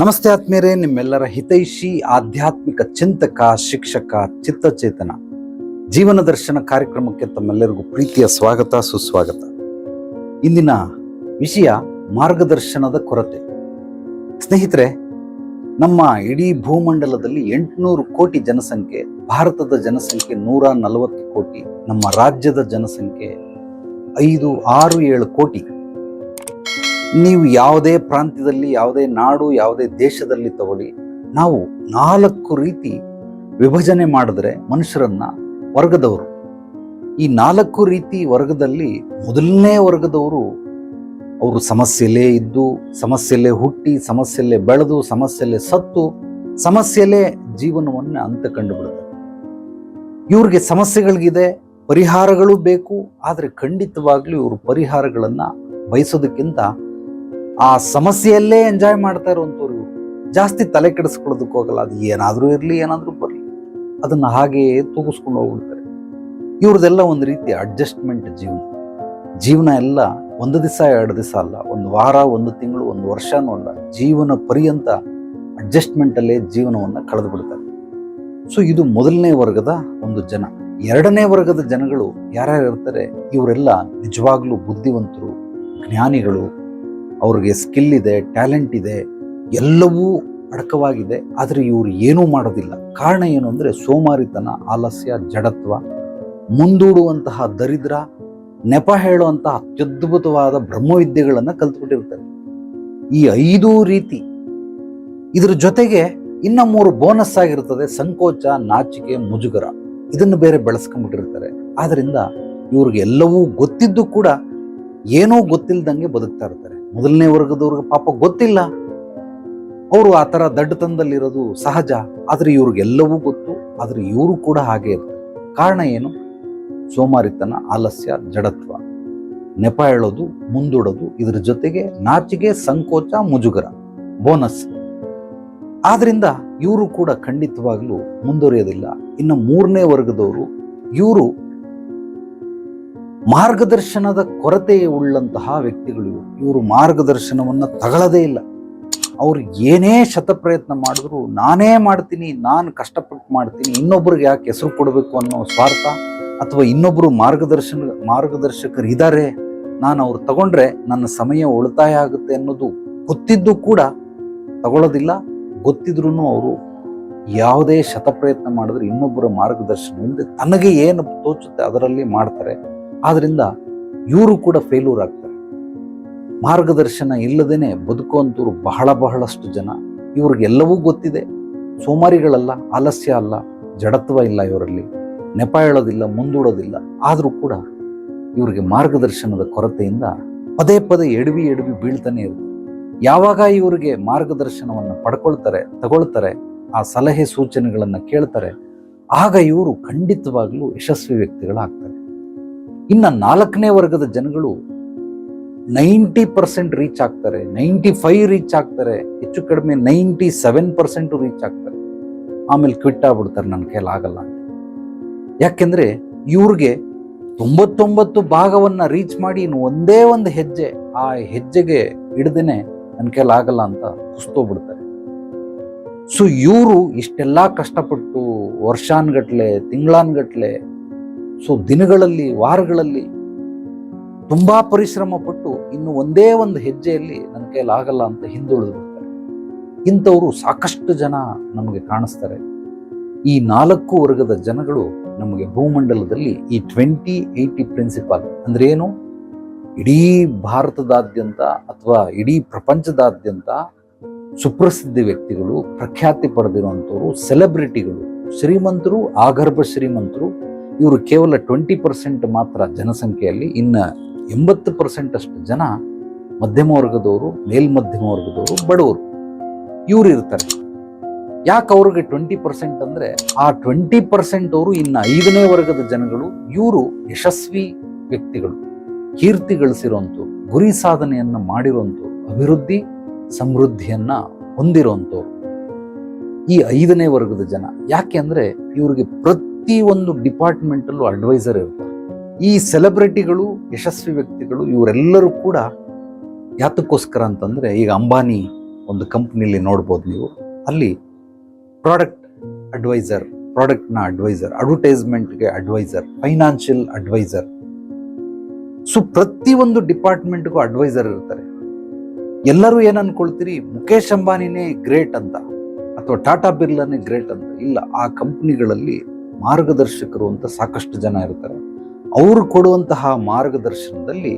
ನಮಸ್ತೆ ಆತ್ಮೀಯರೇ, ನಿಮ್ಮೆಲ್ಲರ ಹಿತೈಷಿ, ಆಧ್ಯಾತ್ಮಿಕ ಚಿಂತಕ, ಶಿಕ್ಷಕ, ಚಿತ್ತಚೇತನ ಜೀವನ ದರ್ಶನ ಕಾರ್ಯಕ್ರಮಕ್ಕೆ ತಮ್ಮೆಲ್ಲರಿಗೂ ಪ್ರೀತಿಯ ಸ್ವಾಗತ, ಸುಸ್ವಾಗತ. ಇಂದಿನ ವಿಷಯ ಮಾರ್ಗದರ್ಶನದ ಕೊರತೆ. ಸ್ನೇಹಿತರೆ, ನಮ್ಮ ಇಡೀ ಭೂಮಂಡಲದಲ್ಲಿ ಎಂಟುನೂರು ಕೋಟಿ ಜನಸಂಖ್ಯೆ, ಭಾರತದ ಜನಸಂಖ್ಯೆ ನೂರ ನಲವತ್ತು ಕೋಟಿ, ನಮ್ಮ ರಾಜ್ಯದ ಜನಸಂಖ್ಯೆ ಐದು, ಆರು, ಏಳು ಕೋಟಿ. ನೀವು ಯಾವುದೇ ಪ್ರಾಂತ್ಯದಲ್ಲಿ, ಯಾವುದೇ ನಾಡು, ಯಾವುದೇ ದೇಶದಲ್ಲಿ ತಗೊಳ್ಳಿ, ನಾವು ನಾಲ್ಕು ರೀತಿ ವಿಭಜನೆ ಮಾಡಿದ್ರೆ ಮನುಷ್ಯರನ್ನ ವರ್ಗದವರು. ಈ ನಾಲ್ಕು ರೀತಿ ವರ್ಗದಲ್ಲಿ ಮೊದಲನೇ ವರ್ಗದವರು ಅವರು ಸಮಸ್ಯೆಲೇ ಇದ್ದು, ಸಮಸ್ಯೆಲೇ ಹುಟ್ಟಿ, ಸಮಸ್ಯೆಲೇ ಬೆಳೆದು, ಸಮಸ್ಯೆಲೇ ಸತ್ತು, ಸಮಸ್ಯೆಲೇ ಜೀವನವನ್ನು ಅಂತ ಕಂಡುಬಿಡುತ್ತೆ. ಇವ್ರಿಗೆ ಸಮಸ್ಯೆಗಳಿಗಿದೆ, ಪರಿಹಾರಗಳು ಬೇಕು, ಆದರೆ ಖಂಡಿತವಾಗ್ಲೂ ಇವರು ಪರಿಹಾರಗಳನ್ನು ಬಯಸೋದಕ್ಕಿಂತ ಆ ಸಮಸ್ಯೆಯಲ್ಲೇ ಎಂಜಾಯ್ ಮಾಡ್ತಾ ಇರುವಂಥವ್ರು ಜಾಸ್ತಿ ತಲೆ ಕೆಡಿಸ್ಕೊಳ್ಳೋದಕ್ಕೆ ಹೋಗಲ್ಲ. ಅದು ಏನಾದರೂ ಇರಲಿ, ಏನಾದರೂ ಬರಲಿ. ಅದನ್ನ ಹಾಗೆಯೇ ತೂಗಿಸ್ಕೊಂಡು ಹೋಗ್ಬಿಡ್ತಾರೆ. ಇವ್ರದೆಲ್ಲ ಒಂದು ರೀತಿ ಅಡ್ಜಸ್ಟ್ಮೆಂಟ್ ಜೀವನ. ಜೀವನ ಎಲ್ಲ ಒಂದು ದಿವಸ ಎರಡು ದಿವಸ ಅಲ್ಲ. ಒಂದು ವಾರ, ಒಂದು ತಿಂಗಳು, ಒಂದು ವರ್ಷನೂ ಅಲ್ಲ. ಜೀವನ ಪರ್ಯಂತ ಅಡ್ಜಸ್ಟ್ಮೆಂಟಲ್ಲೇ ಜೀವನವನ್ನು ಕಳೆದು ಬಿಡ್ತಾರೆ. ಸೊ ಇದು ಮೊದಲನೇ ವರ್ಗದ ಒಂದು ಜನ. ಎರಡನೇ ವರ್ಗದ ಜನಗಳು ಯಾರ್ಯಾರು ಇರ್ತಾರೆ, ಇವರೆಲ್ಲ ನಿಜವಾಗ್ಲೂ ಬುದ್ಧಿವಂತರು, ಜ್ಞಾನಿಗಳು ಅವ್ರಿಗೆ ಸ್ಕಿಲ್ ಇದೆ ಟ್ಯಾಲೆಂಟ್ ಇದೆ, ಎಲ್ಲವೂ ಅಡಕವಾಗಿದೆ. ಆದರೆ ಇವರು ಏನೂ ಮಾಡೋದಿಲ್ಲ. ಕಾರಣ ಏನು ಅಂದರೆ ಸೋಮಾರಿತನ, ಆಲಸ್ಯ, ಜಡತ್ವ, ಮುಂದೂಡುವಂತಹ ದರಿದ್ರ, ನೆಪ ಹೇಳುವಂತಹ ಅತ್ಯದ್ಭುತವಾದ ಬ್ರಹ್ಮವಿದ್ಯೆಗಳನ್ನು ಕಲ್ತ್ಬಿಟ್ಟಿರ್ತಾರೆ ಈ ಐದು ರೀತಿ ಇದರ ಜೊತೆಗೆ ಇನ್ನ ಮೂರು ಬೋನಸ್ ಆಗಿರ್ತದೆ, ಸಂಕೋಚ, ನಾಚಿಕೆ, ಮುಜುಗರ. ಇದನ್ನು ಬೇರೆ ಬೆಳೆಸ್ಕೊಂಡ್ಬಿಟ್ಟಿರ್ತಾರೆ. ಆದ್ದರಿಂದ ಇವ್ರಿಗೆ ಎಲ್ಲವೂ ಗೊತ್ತಿದ್ದು ಕೂಡ ಏನೂ ಗೊತ್ತಿಲ್ಲದಂಗೆ ಬದುಕ್ತಾ ಇರ್ತಾರೆ. ಮೊದಲನೇ ವರ್ಗದವ್ರಿಗೆ ಪಾಪ ಗೊತ್ತಿಲ್ಲ. ಅವರು ಆ ಥರ ದಡ್ಡತನದಲ್ಲಿರೋದು ಸಹಜ. ಆದರೆ ಇವ್ರಿಗೆಲ್ಲವೂ ಗೊತ್ತು. ಆದರೆ ಇವರು ಕೂಡ ಹಾಗೆ ಇರ್ತಾರೆ. ಕಾರಣ ಏನು? ಸೋಮಾರಿತನ, ಆಲಸ್ಯ, ಜಡತ್ವ. ನೆಪ ಹೇಳೋದು ಮುಂದೂಡೋದು, ಇದರ ಜೊತೆಗೆ ನಾಚಿಗೆ ಸಂಕೋಚ, ಮುಜುಗರ. ಬೋನಸ್. ಆದ್ರಿಂದ ಇವರು ಕೂಡ ಖಂಡಿತವಾಗ್ಲೂ ಮುಂದುವರಿಯೋದಿಲ್ಲ. ಇನ್ನು ಮೂರನೇ ವರ್ಗದವರು, ಇವರು ಮಾರ್ಗದರ್ಶನದ ಕೊರತೆ ಉಳ್ಳಂತಹ ವ್ಯಕ್ತಿಗಳು ಇವರು. ಮಾರ್ಗದರ್ಶನವನ್ನು ತಗೊಳ್ಳದೇ ಇಲ್ಲ. ಅವ್ರು ಏನೇ ಶತಪ್ರಯತ್ನ ಮಾಡಿದ್ರು, ನಾನೇ ಮಾಡ್ತೀನಿ, ನಾನು ಕಷ್ಟಪಟ್ಟು ಮಾಡ್ತೀನಿ, ಇನ್ನೊಬ್ರಿಗೆ ಯಾಕೆ ಹೆಸರು ಕೊಡಬೇಕು ಅನ್ನೋ ಸ್ವಾರ್ಥ? ಅಥವಾ ಇನ್ನೊಬ್ಬರು ಮಾರ್ಗದರ್ಶನ, ಮಾರ್ಗದರ್ಶಕರು ಇದ್ದಾರೆ ನಾನು ಅವ್ರು ತಗೊಂಡ್ರೆ ನನ್ನ ಸಮಯ ಉಳಿತಾಯ ಆಗುತ್ತೆ ಅನ್ನೋದು ಗೊತ್ತಿದ್ದು ಕೂಡ ತಗೊಳ್ಳೋದಿಲ್ಲ ಗೊತ್ತಿದ್ರು ಅವರು ಯಾವುದೇ ಶತಪ್ರಯತ್ನ ಮಾಡಿದ್ರೆ ಇನ್ನೊಬ್ಬರ ಮಾರ್ಗದರ್ಶನವಿಲ್ಲದೆ ತನಗೆ ಏನು ತೋಚುತ್ತೆ ಅದರಲ್ಲಿ ಮಾಡ್ತಾರೆ. ಆದ್ರಿಂದ ಇವರು ಕೂಡ ಫೇಲ್ಯೂರ್ ಆಗ್ತಾರೆ. ಮಾರ್ಗದರ್ಶನ ಇಲ್ಲದೇನೆ ಬದುಕುವಂಥವ್ರು ಬಹಳ ಬಹಳಷ್ಟು ಜನ. ಇವ್ರಿಗೆಲ್ಲವೂ ಗೊತ್ತಿದೆ. ಸೋಮಾರಿಗಳಲ್ಲ, ಆಲಸ್ಯ ಅಲ್ಲ, ಜಡತ್ವ ಇಲ್ಲ ಇವರಲ್ಲಿ. ನೆಪ ಹೇಳೋದಿಲ್ಲ, ಮುಂದೂಡೋದಿಲ್ಲ. ಆದರೂ ಕೂಡ ಇವರಿಗೆ ಮಾರ್ಗದರ್ಶನದ ಕೊರತೆಯಿಂದ ಪದೇ ಪದೇ ಎಡವಿ ಎಡವಿ ಬೀಳ್ತಾನೆ ಇರುತ್ತೆ ಯಾವಾಗ ಇವರಿಗೆ ಮಾರ್ಗದರ್ಶನವನ್ನು ಪಡ್ಕೊಳ್ತಾರೆ, ತಗೊಳ್ತಾರೆ, ಆ ಸಲಹೆ ಸೂಚನೆಗಳನ್ನು ಕೇಳ್ತಾರೆ, ಆಗ ಇವರು ಖಂಡಿತವಾಗಲೂ ಯಶಸ್ವಿ ವ್ಯಕ್ತಿಗಳಾಗ್ತಾರೆ. ಇನ್ನ ನಾಲ್ಕನೇ ವರ್ಗದ ಜನಗಳು ನೈಂಟಿ ಪರ್ಸೆಂಟ್ ರೀಚ್ ಆಗ್ತಾರೆ, ನೈಂಟಿ ಫೈವ್ ರೀಚ್ ಆಗ್ತಾರೆ, ಹೆಚ್ಚು ಕಡಿಮೆ ನೈಂಟಿ ಸೆವೆನ್ ಪರ್ಸೆಂಟ್ ರೀಚ್ ಆಗ್ತಾರೆ. ಆಮೇಲೆ ಕ್ವಿಟ್ ಆಗ್ಬಿಡ್ತಾರೆ, ನನ್ನ ಕೈಲಿ ಆಗಲ್ಲ ಯಾಕೆಂದ್ರೆ ಇವ್ರಿಗೆ ತೊಂಬತ್ತೊಂಬತ್ತು ಭಾಗವನ್ನ ರೀಚ್ ಮಾಡಿ ಇನ್ನು ಒಂದೇ ಒಂದು ಹೆಜ್ಜೆ, ಆ ಹೆಜ್ಜೆಗೆ ಹಿಡ್ದೇನೆ ನನ್ನ ಕೈಲಿ ಆಗಲ್ಲ ಅಂತ ಕುಸ್ತೋಗ್ಬಿಡ್ತಾರೆ ಸೊ ಇವರು ಇಷ್ಟೆಲ್ಲ ಕಷ್ಟಪಟ್ಟು ವರ್ಷಾನ್ಗಟ್ಲೆ, ತಿಂಗಳಾನ್ಗಟ್ಲೆ ಸೊ ದಿನಗಳಲ್ಲಿ, ವಾರಗಳಲ್ಲಿ ತುಂಬಾ ಪರಿಶ್ರಮ ಪಟ್ಟು ಇನ್ನು ಒಂದೇ ಒಂದು ಹೆಜ್ಜೆಯಲ್ಲಿ ನನ್ನ ಕೈಯಲ್ಲಿ ಆಗಲ್ಲ ಅಂತ ಹಿಂದುಳಿದು ಬಿಡ್ತಾರೆ ಇಂಥವರು ಸಾಕಷ್ಟು ಜನ ನಮಗೆ ಕಾಣಿಸ್ತಾರೆ. ಈ ನಾಲ್ಕು ವರ್ಗದ ಜನಗಳು ನಮಗೆ ಭೂಮಂಡಲದಲ್ಲಿ ಈ ಟ್ವೆಂಟಿ ಏಯ್ಟಿ ಪ್ರಿನ್ಸಿಪಾಲ್ ಅಂದ್ರೆ ಏನು ಇಡೀ ಭಾರತದಾದ್ಯಂತ ಅಥವಾ ಇಡೀ ಪ್ರಪಂಚದಾದ್ಯಂತ ಸುಪ್ರಸಿದ್ಧ ವ್ಯಕ್ತಿಗಳು, ಪ್ರಖ್ಯಾತಿ ಪಡೆದಿರುವಂಥವ್ರು ಸೆಲೆಬ್ರಿಟಿಗಳು ಶ್ರೀಮಂತರು, ಆಗರ್ಭ ಶ್ರೀಮಂತರು ಇವರು ಕೇವಲ ಟ್ವೆಂಟಿ ಪರ್ಸೆಂಟ್ ಮಾತ್ರ ಜನಸಂಖ್ಯೆಯಲ್ಲಿ, ಇನ್ನು ಎಂಬತ್ತು ಪರ್ಸೆಂಟ್ ಅಷ್ಟು ಜನ ಮಧ್ಯಮ ವರ್ಗದವರು, ಮೇಲ್ಮಧ್ಯಮ ವರ್ಗದವರು, ಬಡವರು. ಇವರು ಇರ್ತಾರೆ. ಯಾಕೆ ಅವ್ರಿಗೆ ಟ್ವೆಂಟಿ ಪರ್ಸೆಂಟ್ ಅಂದ್ರೆ, ಆ ಟ್ವೆಂಟಿ ಪರ್ಸೆಂಟ್ ಅವರು ಇನ್ನು ಐದನೇ ವರ್ಗದ ಜನಗಳು, ಇವರು ಯಶಸ್ವಿ ವ್ಯಕ್ತಿಗಳು. ಕೀರ್ತಿ ಗಳಿಸಿರುವಂಥವ್ರು, ಗುರಿ ಸಾಧನೆಯನ್ನ ಮಾಡಿರುವಂಥವ್ರು, ಅಭಿವೃದ್ಧಿ, ಸಮೃದ್ಧಿಯನ್ನ ಹೊಂದಿರುವಂಥವ್ರು. ಈ ಐದನೇ ವರ್ಗದ ಜನ, ಯಾಕೆ ಅಂದ್ರೆ, ಇವ್ರಿಗೆ ಪ್ರತಿ ಒಂದು ಡಿಪಾರ್ಟ್ಮೆಂಟಲ್ಲೂ ಅಡ್ವೈಸರ್ ಇರ್ತಾರೆ. ಈ ಸೆಲೆಬ್ರಿಟಿಗಳು ಯಶಸ್ವಿ ವ್ಯಕ್ತಿಗಳು ಇವರೆಲ್ಲರೂ ಕೂಡ ಯಾತಕ್ಕೋಸ್ಕರ ಅಂತಂದರೆ ಈಗ ಅಂಬಾನಿ ಒಂದು ಕಂಪ್ನಿಲಿ ನೋಡ್ಬೋದು ನೀವು. ಅಲ್ಲಿ ಪ್ರಾಡಕ್ಟ್ ಅಡ್ವೈಸರ್ ಪ್ರಾಡಕ್ಟ್ನ ಅಡ್ವೈಸರ್ ಅಡ್ವರ್ಟೈಸ್ಮೆಂಟ್ಗೆ ಅಡ್ವೈಸರ್ ಫೈನಾನ್ಷಿಯಲ್ ಅಡ್ವೈಸರ್ ಸೊ ಪ್ರತಿಯೊಂದು ಡಿಪಾರ್ಟ್ಮೆಂಟ್ಗೂ ಅಡ್ವೈಸರ್ ಇರ್ತಾರೆ. ಎಲ್ಲರೂ ಏನು ಅನ್ಕೊಳ್ತೀರಿ? ಮುಖೇಶ್ ಅಂಬಾನಿನೇ ಗ್ರೇಟ್ ಅಂತ, ಅಥವಾ ಟಾಟಾ ಬಿರ್ಲಾನೇ ಗ್ರೇಟ್ ಅಂತ ಇಲ್ಲ. ಆ ಕಂಪ್ನಿಗಳಲ್ಲಿ ಮಾರ್ಗದರ್ಶಕರು ಅಂತ ಸಾಕಷ್ಟು ಜನ ಇರ್ತಾರೆ. ಅವರು ಕೊಡುವಂತಹ ಮಾರ್ಗದರ್ಶನದಲ್ಲಿ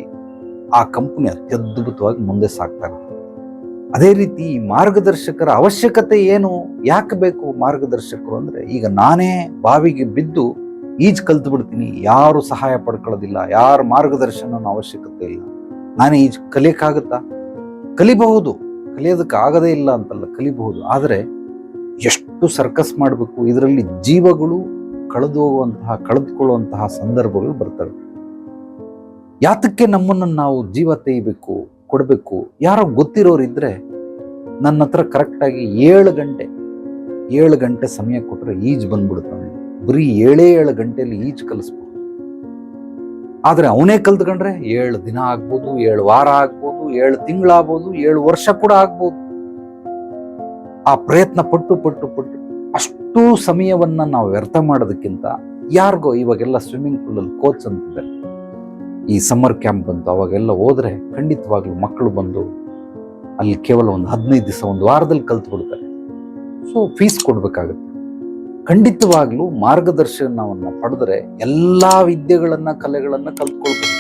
ಆ ಕಂಪನಿ ಅತ್ಯದ್ಭುತವಾಗಿ ಮುಂದೆ ಇರುತ್ತೆ ಅದೇ ರೀತಿ ಮಾರ್ಗದರ್ಶಕರ ಅವಶ್ಯಕತೆ ಏನು? ಯಾಕೆ ಬೇಕು ಮಾರ್ಗದರ್ಶಕರು ಅಂದರೆ, ಈಗ ನಾನೇ ಬಾವಿಗೆ ಬಿದ್ದು ಈಜ್ ಕಲ್ತು ಬಿಡ್ತೀನಿ ಯಾರು ಸಹಾಯ ಪಡ್ಕೊಳ್ಳೋದಿಲ್ಲ, ಯಾರ ಮಾರ್ಗದರ್ಶನ ಅವಶ್ಯಕತೆ ಇಲ್ಲ. ನಾನೇ ಈಜು ಕಲಿಯಕ್ಕಾಗತ್ತಾ? ಕಲಿಬಹುದು. ಕಲಿಯೋದಕ್ಕೆ ಆಗದೇ ಇಲ್ಲ ಅಂತಲ್ಲ, ಕಲಿಬಹುದು. ಆದರೆ ಎಷ್ಟು ಸರ್ಕಸ್ ಮಾಡಬೇಕು? ಇದರಲ್ಲಿ ಜೀವಗಳು ಕಳೆದು ಹೋಗುವಂತಹ ಕಳೆದುಕೊಳ್ಳುವಂತಹ ಸಂದರ್ಭಗಳು ಬರ್ತವೆ. ಯಾತಕ್ಕೆ ನಮ್ಮನ್ನು ನಾವು ಜೀವ ತೆಗಿಬೇಕು, ಕೊಡಬೇಕು? ಯಾರೋ ಗೊತ್ತಿರೋರಿದ್ರೆ ನನ್ನ ಹತ್ರ ಕರೆಕ್ಟಾಗಿ ಏಳು ಗಂಟೆ ಏಳು ಗಂಟೆ ಸಮಯ ಕೊಟ್ಟರೆ ಈಜು ಬಂದ್ಬಿಡುತ್ತಾನೆ ಬರೀ ಏಳೇ ಏಳು ಗಂಟೆಯಲ್ಲಿ ಈಜು ಕಲಿಸ್ಬೋದು. ಆದರೆ ಅವನೇ ಕಲ್ತ್ಕೊಂಡ್ರೆ ಏಳು ದಿನ ಆಗ್ಬೋದು, ಏಳು ವಾರ ಆಗ್ಬೋದು, ಏಳು ತಿಂಗಳಾಗ್ಬೋದು, ಏಳು ವರ್ಷ ಕೂಡ ಆಗ್ಬೋದು. ಆ ಪ್ರಯತ್ನ ಪಟ್ಟು ಪಟ್ಟು ಪಟ್ಟು ಅಷ್ಟು ಸಮಯವನ್ನ ನಾವು ವ್ಯರ್ಥ ಮಾಡೋದಕ್ಕಿಂತ ಯಾರಿಗೋ ಇವಾಗೆಲ್ಲ ಸ್ವಿಮ್ಮಿಂಗ್ ಪೂಲ್ ಅಲ್ಲಿ ಕೋಚ್ ಅಂತಿದ್ದಾರೆ. ಈ ಸಮ್ಮರ್ ಕ್ಯಾಂಪ್ ಬಂತು, ಅವಾಗೆಲ್ಲ ಹೋದರೆ ಖಂಡಿತವಾಗ್ಲೂ ಮಕ್ಕಳು ಬಂದು ಅಲ್ಲಿ ಕೇವಲ ಒಂದು ಹದಿನೈದು ದಿವಸ, ಒಂದು ವಾರದಲ್ಲಿ ಕಲ್ತು ಬಿಡ್ತಾರೆ ಸೊ ಫೀಸ್ ಕೊಡ್ಬೇಕಾಗುತ್ತೆ. ಖಂಡಿತವಾಗ್ಲೂ ಮಾರ್ಗದರ್ಶನವನ್ನು ಪಡೆದ್ರೆ ಎಲ್ಲಾ ವಿದ್ಯೆಗಳನ್ನು, ಕಲೆಗಳನ್ನು ಕಲ್ತ್ಕೊಳ್ಬೇಕು.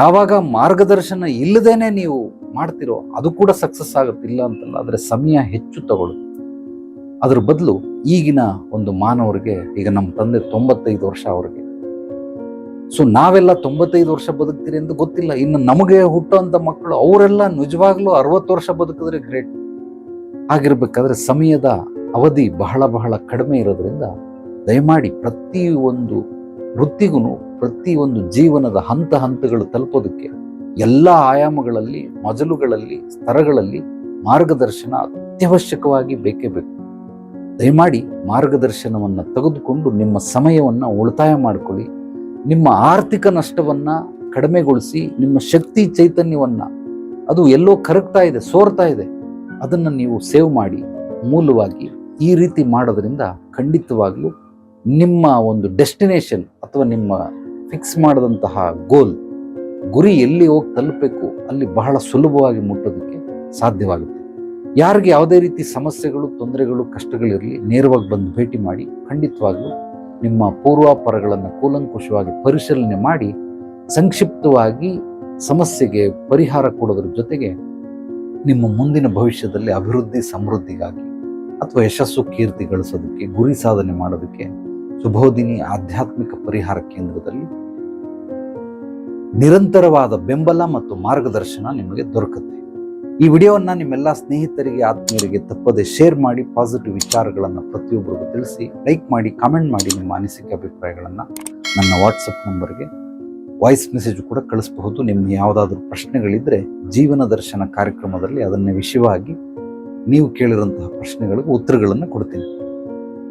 ಯಾವಾಗ ಮಾರ್ಗದರ್ಶನ ಇಲ್ಲದೇನೆ ನೀವು ಮಾಡ್ತಿರೋ ಅದು ಕೂಡ ಸಕ್ಸಸ್ ಆಗುತ್ತಿಲ್ಲ ಅಂತಲ್ಲ, ಆದ್ರೆ ಸಮಯ ಹೆಚ್ಚು ತಗೊಳುತ್ತೆ ಅದ್ರ ಬದಲು ಈಗಿನ ಒಂದು ಮಾನವರಿಗೆ, ಈಗ ನಮ್ಮ ತಂದೆ ತೊಂಬತ್ತೈದು ವರ್ಷ ಅವ್ರಿಗೆ. ಸೊ ನಾವೆಲ್ಲ ತೊಂಬತ್ತೈದು ವರ್ಷ ಬದುಕ್ತೀರಿ ಎಂದು ಗೊತ್ತಿಲ್ಲ. ಇನ್ನು ನಮಗೆ ಹುಟ್ಟುವಂತ ಮಕ್ಕಳು ಅವರೆಲ್ಲ ನಿಜವಾಗ್ಲೂ ಅರವತ್ತು ವರ್ಷ ಬದುಕಿದ್ರೆ ಗ್ರೇಟ್ ಆಗಿರ್ಬೇಕಾದ್ರೆ ಸಮಯದ ಅವಧಿ ಬಹಳ ಬಹಳ ಕಡಿಮೆ ಇರೋದ್ರಿಂದ ದಯಮಾಡಿ ಪ್ರತಿ ಒಂದು ವೃತ್ತಿಗೂ ಪ್ರತಿ ಒಂದು ಜೀವನದ ಹಂತ ಹಂತಗಳು ತಲುಪೋದಕ್ಕೆ ಎಲ್ಲ ಆಯಾಮಗಳಲ್ಲಿ, ಮಜಲುಗಳಲ್ಲಿ ಸ್ತರಗಳಲ್ಲಿ ಮಾರ್ಗದರ್ಶನ ಅತ್ಯವಶ್ಯಕವಾಗಿ ಬೇಕೇ ಬೇಕು. ದಯಮಾಡಿ ಮಾರ್ಗದರ್ಶನವನ್ನು ತೆಗೆದುಕೊಂಡು ನಿಮ್ಮ ಸಮಯವನ್ನು ಉಳಿತಾಯ ಮಾಡಿಕೊಳ್ಳಿ. ನಿಮ್ಮ ಆರ್ಥಿಕ ನಷ್ಟವನ್ನು ಕಡಿಮೆಗೊಳಿಸಿ, ನಿಮ್ಮ ಶಕ್ತಿ ಚೈತನ್ಯವನ್ನು ಅದು ಎಲ್ಲೋ ಕರಗ್ತಾ ಇದೆ, ಸೋರ್ತಾ ಇದೆ, ಅದನ್ನು ನೀವು ಸೇವ್ ಮಾಡಿ, ಮೂಲವಾಗಿ ಈ ರೀತಿ ಮಾಡೋದ್ರಿಂದ ಖಂಡಿತವಾಗಲೂ ನಿಮ್ಮ ಒಂದು ಡೆಸ್ಟಿನೇಷನ್ ಅಥವಾ ನಿಮ್ಮ ಫಿಕ್ಸ್ ಮಾಡಿದಂತಹ ಗೋಲ್ ಗುರಿ ಎಲ್ಲಿ ಹೋಗಿ ತಲುಪಬೇಕು, ಅಲ್ಲಿ ಬಹಳ ಸುಲಭವಾಗಿ ಮುಟ್ಟೋದಕ್ಕೆ ಸಾಧ್ಯವಾಗುತ್ತೆ. ಯಾರಿಗೆ ಯಾವುದೇ ರೀತಿ ಸಮಸ್ಯೆಗಳು, ತೊಂದರೆಗಳು ಕಷ್ಟಗಳಿರಲಿ ನೇರವಾಗಿ ಬಂದು ಭೇಟಿ ಮಾಡಿ, ಖಂಡಿತವಾಗ್ಲೂ ನಿಮ್ಮ ಪೂರ್ವಾಪರಗಳನ್ನು ಕೂಲಂಕುಷವಾಗಿ ಪರಿಶೀಲನೆ ಮಾಡಿ, ಸಂಕ್ಷಿಪ್ತವಾಗಿ ಸಮಸ್ಯೆಗೆ ಪರಿಹಾರ ಕೊಡೋದ್ರ ಜೊತೆಗೆ ನಿಮ್ಮ ಮುಂದಿನ ಭವಿಷ್ಯದಲ್ಲಿ ಅಭಿವೃದ್ಧಿ, ಸಮೃದ್ಧಿಗಾಗಿ ಅಥವಾ ಯಶಸ್ಸು ಕೀರ್ತಿ ಗಳಿಸೋದಕ್ಕೆ, ಗುರಿ ಸಾಧನೆ ಮಾಡೋದಕ್ಕೆ ಸುಬೋಧಿನಿ ಆಧ್ಯಾತ್ಮಿಕ ಪರಿಹಾರ ಕೇಂದ್ರದಲ್ಲಿ ನಿರಂತರವಾದ ಬೆಂಬಲ ಮತ್ತು ಮಾರ್ಗದರ್ಶನ ನಿಮಗೆ ದೊರಕುತ್ತೆ. ಈ ವಿಡಿಯೋವನ್ನು ನಿಮ್ಮೆಲ್ಲ ಸ್ನೇಹಿತರಿಗೆ, ಆತ್ಮೀಯರಿಗೆ ತಪ್ಪದೆ ಶೇರ್ ಮಾಡಿ ಪಾಸಿಟಿವ್ ವಿಚಾರಗಳನ್ನು ಪ್ರತಿಯೊಬ್ಬರಿಗೂ ತಿಳಿಸಿ ಲೈಕ್ ಮಾಡಿ ಕಾಮೆಂಟ್ ಮಾಡಿ ನಿಮ್ಮ ಅನಿಸಿಕೆ ಅಭಿಪ್ರಾಯಗಳನ್ನು ನನ್ನ ವಾಟ್ಸಪ್ ನಂಬರ್ಗೆ ವಾಯ್ಸ್ ಮೆಸೇಜ್ ಕೂಡ ಕಳಿಸಬಹುದು. ನಿಮ್ಮ ಯಾವುದಾದ್ರೂ ಪ್ರಶ್ನೆಗಳಿದ್ದರೆ ಜೀವನ ದರ್ಶನ ಕಾರ್ಯಕ್ರಮದಲ್ಲಿ ಅದನ್ನು ವಿಷಯವಾಗಿ ನೀವು ಕೇಳಿರುವಂತಹ ಪ್ರಶ್ನೆಗಳಿಗೆ ಉತ್ತರಗಳನ್ನು ಕೊಡ್ತೀನಿ.